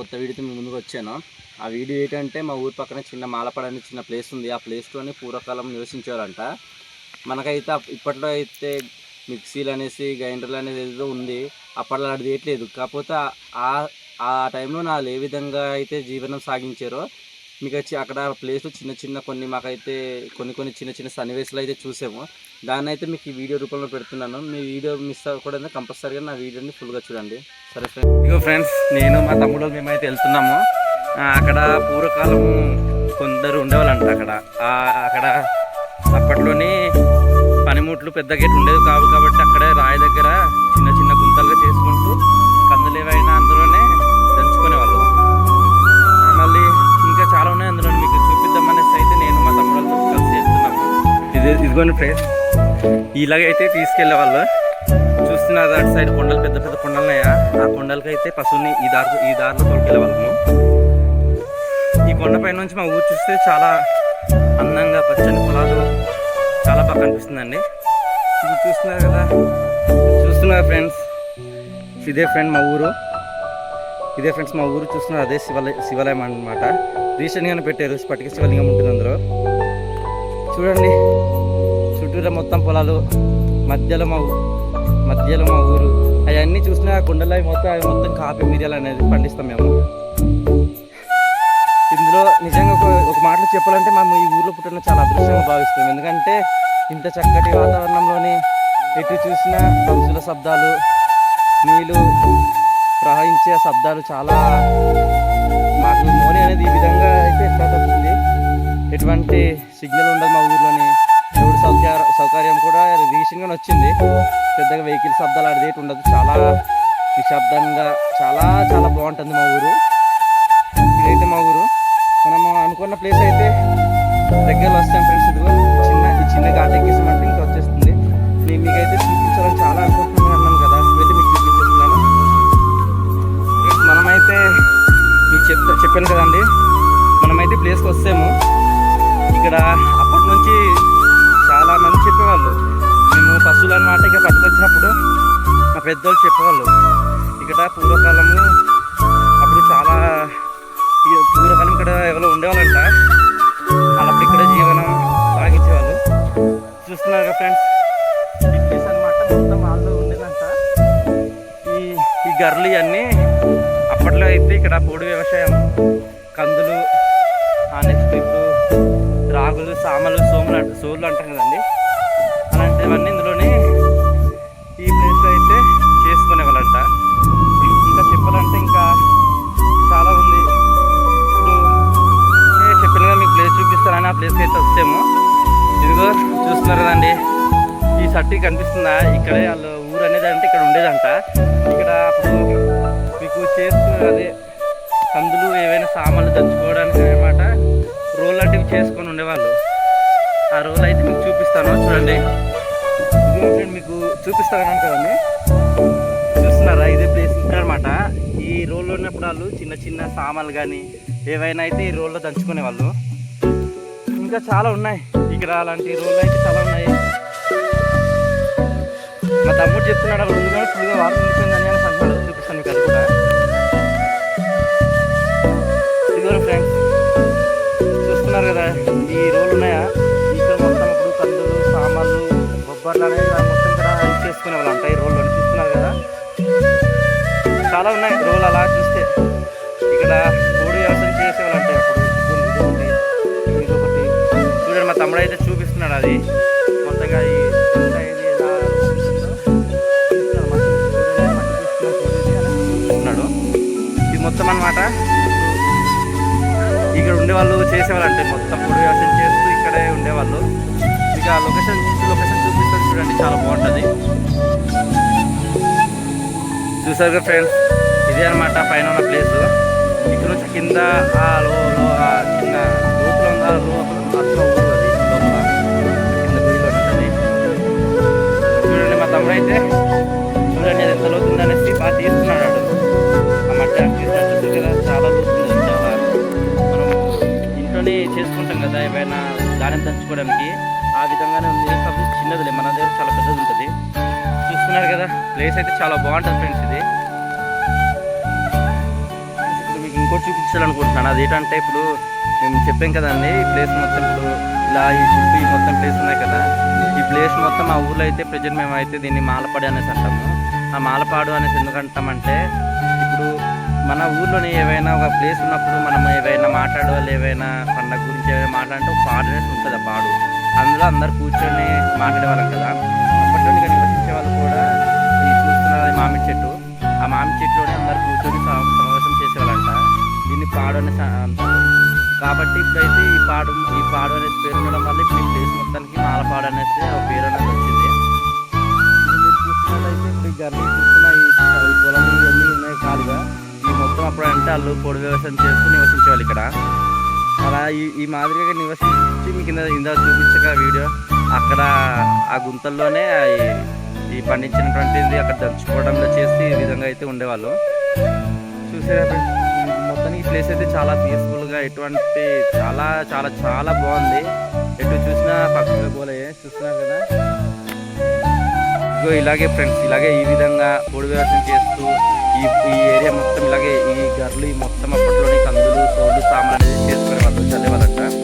కొత్త వీడియోతో మీ ముందుకు వచ్చాను. ఆ వీడియో ఏంటంటే మా ఊరి పక్కన చిన్న మాలపడ అనే చిన్న ప్లేస్ ఉంది. ఆ ప్లేస్లోనే పూర్వకాలం నివసించేవారంట. మనకైతే ఇప్పట్లో అయితే మిక్సీలు అనేసి గ్రైండర్లు అనేది ఏదో ఉంది. అప్పట్లో అది వేయట్లేదు కాకపోతే ఆ- ఆ టైంలో నాలు ఏ విధంగా అయితే జీవనం సాగించారో మీకు వచ్చి అక్కడ ప్లేస్లో చిన్న చిన్న కొన్ని మాకైతే కొన్ని కొన్ని చిన్న చిన్న సన్నివేశాలు అయితే చూసాము. దాన్ని అయితే మీకు ఈ వీడియో రూపంలో పెడుతున్నాను. మీ వీడియో మిస్ అవ్వకూడదు. కంపల్సరీగా నా వీడియోని ఫుల్గా చూడండి. సరే ఫ్రెండ్స్. ఇగో ఫ్రెండ్స్ నేను మా తమ్ముడు మేమైతే వెళ్తున్నాము. అక్కడ పూర్వకాలం కొందరు ఉండేవాళ్ళంట అక్కడ. ఆ, అక్కడ అప్పట్లోని పనిముట్లు పెద్ద గేట్ ఉండేది కావు కాబట్టి అక్కడే రాయి దగ్గర చిన్న చిన్న గుంతలుగా చేసుకుంటూ కందులు ఏవైనా అందులోనే దంచుకునేవాళ్ళు. మళ్ళీ ఇంకా చాలా ఉన్నాయి అందులో మీకు చూపిద్దామనేసి అయితే నేను మా తమ్ముళ్ళతో కలిసి ఇది ఇదిగోని ఫ్రెండ్స్. ఇలాగైతే తీసుకెళ్ళే వాళ్ళు. చూస్తున్నారు అటు సైడ్ కొండలు పెద్ద పెద్ద కొండలు ఉన్నాయా? ఆ కొండలకి అయితే పశువుని ఈ దారి ఈ దారిలో తోలుకెళ్ళే వాళ్ళము. ఈ కొండపై నుంచి మా ఊరు చూస్తే చాలా అందంగా పచ్చని పొలాలు చాలా బాగా కనిపిస్తుందండి. ఇది చూస్తున్నారు కదా? చూస్తున్నారు ఫ్రెండ్స్ ఇదే ఫ్రెండ్ మా ఊరు. ఇదే ఫ్రెండ్స్ మా ఊరు. చూస్తున్నారు అదే శివాలయ శివాలయం అన్నమాట. రీసెంట్గానే పెట్టారు. స్ఫటిక శివలింగం ఉంటుంది అందులో. చూడండి. చుట్టూరా మొత్తం పొలాలు మధ్యలో మా మధ్యలో మా ఊరు. అవన్నీ చూసినా ఆ అవి మొత్తం అవి మొత్తం కాఫీ మిరియాలు అనేది పండిస్తాం మేము. ఇందులో నిజంగా ఒక ఒక మాటలో చెప్పాలంటే మేము ఈ ఊర్లో పుట్టిన చాలా అదృష్టంగా భావిస్తాం ఎందుకంటే ఇంత చక్కటి వాతావరణంలోని ఎటు చూసినా పక్షుల శబ్దాలు నీళ్ళు ప్రవహించే శబ్దాలు చాలా మాకు మోని అనేది ఈ విధంగా అయితే ఎట్లా ఎటువంటి సిగ్నల్ ఉండదు మా ఊర్లోని. రోడ్డు సౌకర్య సౌకర్యం కూడా రీసెంట్గానే వచ్చింది. పెద్దగా వెహికల్ శబ్దాలు అడిదేటి ఉండదు. చాలా నిశ్శబ్దంగా చాలా చాలా బాగుంటుంది మా ఊరు. ఇదైతే మా ఊరు. మనం అనుకున్న ప్లేస్ అయితే దగ్గరలో వస్తాం ఫ్రెండ్స్. ఇదిగో చిన్న ఈ చిన్న ఘాట్ ఎక్కేసామంటే ఇంకా వచ్చేస్తుంది. నేను మీకైతే చూపించాలని చాలా అనుకుంటున్నాను అన్నాను కదా. అయితే మీకు చూపించేస్తున్నాను. మనమైతే మీకు చెప్తా చెప్పాను కదండి. మనమైతే ప్లేస్కి వస్తాము. ఇక్కడ అప్పటి నుంచి పశువులు పట్టుకొచ్చినప్పుడు మా పెద్దోళ్ళు చెప్పేవాళ్ళు ఇక్కడ పూర్వకాలము అప్పుడు చాలా పూర్వకాలం ఇక్కడ ఎవరో ఉండేవాళ్ళంట. అప్పుడు ఇక్కడ జీవనం సాగించేవాళ్ళు. చూస్తున్నారు కదా ఫ్రెండ్స్ ప్లేస్ అనమాట మొత్తం వాళ్ళు ఉండేదంట. ఈ ఈ గర్లు ఇవన్నీ అప్పట్లో అయితే ఇక్కడ పొడి వ్యవసాయం కందులు నెక్స్ట్ ఇప్పుడు రాగులు సామలు సోములు అంట అంటాం కదండి. ఈ కనిపిస్తుందా? ఇక్కడే వాళ్ళు ఊరు అనేది అంటే ఇక్కడ ఉండేదంట. ఇక్కడ అప్పుడు మీకు చేస్తూ అదే కందులు ఏవైనా సామాన్లు తెచ్చుకోవడానికి అనమాట రోల్ లాంటివి చేసుకొని ఉండేవాళ్ళు. ఆ రోల్ అయితే మీకు చూపిస్తాను. చూడండి. నేను మీకు చూపిస్తాను కదండి. చూస్తున్నారా? ఇదే ప్లేస్ ఇక్కడ అనమాట ఈ రోల్లో ఉన్నప్పుడు వాళ్ళు చిన్న చిన్న సామాన్లు కానీ ఏవైనా అయితే ఈ రోల్లో దంచుకునే వాళ్ళు ఇంకా చాలా ఉన్నాయి. ఇక్కడ అలాంటి రోళ్ళు అయితే చాలా ఉన్నాయి. మా తమ్ముడు చెప్తున్నాడు అక్కడ ఉంది ఫుల్గా వాటర్ ఉండిపోయిందని అని అంటున్నాడు చూపిస్తాను మీకు అది కూడా. ఇదిగో ఫ్రెండ్స్ చూస్తున్నారు కదా ఈ రోలు ఉన్నాయా? ఇక్కడ మొత్తం ఇప్పుడు కందులు సామాన్లు బొబ్బర్లు అనేవి మొత్తం ఇక్కడ యూజ్ చేసుకునే వాళ్ళు. అంట ఈ రోళ్ళు చూస్తున్నారు కదా? చాలా ఉన్నాయి రోలు అలా చూస్తే. ఇక్కడ కోడి వ్యవసాయం చేసేవాళ్ళు అంటే అప్పుడు. ఇది ఒకటి. చూడండి మా తమ్ముడు అయితే చూపిస్తున్నాడు అది. మొత్తంగా ఈ మొత్తం అన్నమాట ఇక్కడ ఉండేవాళ్ళు చేసేవాళ్ళు అంటే మొత్తం పొడి వ్యవసాయం చేస్తూ ఇక్కడే ఉండేవాళ్ళు. ఇక లొకేషన్ లొకేషన్ చూపిస్తాను చూడండి చాలా బాగుంటుంది. చూసారుగా ఫ్రెండ్స్ ఇదే అనమాట పైన ఉన్న ప్లేస్ ఇక్కడ నుంచి కింద లేదా కదా ఏమైనా ధాన్యం దంచుకోవడానికి ఆ విధంగానే ఉంది. కాకపోతే చిన్నదిలే. మన దగ్గర చాలా పెద్దది ఉంటుంది. చూస్తున్నారు కదా? ప్లేస్ అయితే చాలా బాగుంటుంది ఫ్రెండ్స్ ఇది. ఇప్పుడు మీకు ఇంకోటి చూపించాలనుకుంటున్నాను. ఏంటంటే ఇప్పుడు మేము చెప్పాం కదండి ఈ ప్లేస్ మొత్తం ఇప్పుడు ఇలా ఈ చుట్టూ ఈ మొత్తం ప్లేస్ ఉన్నాయి కదా. ఈ ప్లేస్ మొత్తం మా ఊర్లో అయితే ప్రజెంట్ మేము అయితే దీన్ని మాలపాడి అనేసి అంటాము. ఆ మాలపాడు అనేసి ఎందుకంటామంటే ఇప్పుడు మన ఊర్లోని ఏవైనా ఒక ప్లేస్ ఉన్నప్పుడు మనం ఏవైనా మాట్లాడే వాళ్ళు ఏవైనా పండగ గురించి ఏమైనా మాట్లాడంటే ఒక పాడు ఉంటుంది ఆ పాడు. అందులో అందరు కూర్చొని మాట్లాడేవాళ్ళం కదా. అప్పట్లో ఇక్కడ నివసించే వాళ్ళు కూడా ఈ చూస్తున్నారు మామిడి చెట్టు ఆ మామిడి చెట్టులోనే అందరు కూర్చొని సమావేశం చేసేవాళ్ళంట. దీన్ని పాడు అనే కాబట్టి ఇప్పుడైతే ఈ పాడు ఈ పాడు అనేది పేరు ఉండడం వల్ల ఇప్పుడు ఈ ప్లేస్ మొత్తానికి మాలపాడు అనేసి ఒక పేరు అనేది వచ్చింది. మీరు చూస్తున్నట్లయితే ఇప్పుడు ఈ చూస్తున్న ఈ పొలం ఇవన్నీ ఉన్నాయి ఖాళీగా మొత్తం అప్పుడు అంటే వాళ్ళు పొడి వ్యవసాయం చేస్తూ నివసించేవాళ్ళు ఇక్కడ. అలా ఈ ఈ మాదిరిగా నివసించి మీకు కింద ఇందా చూపించక వీడియో అక్కడ ఆ గుంతల్లోనే ఈ- పండించినటువంటిది అక్కడ దంచుకోవడంలో చేసి ఈ విధంగా అయితే ఉండేవాళ్ళు. చూసారా మొత్తానికి ఈ ప్లేస్ అయితే చాలా పీస్ఫుల్గా ఎటువంటి చాలా చాలా చాలా బాగుంది. ఎటు చూసినా పక్షుల పోలే చూస్తున్నారు కదా. ఇగో ఇలాగే ఫ్రెండ్స్ ఇలాగే ఈ విధంగా కోడి వ్యవసాయం చేస్తూ ఈ ఈ ఏరియా మొత్తం ఇలాగే ఈ గర్లు ఈ మొత్తం అప్పట్లోని కందులు సోళ్ళు సామాన్లు చేసుకునే వాళ్ళు చదివాలంటారు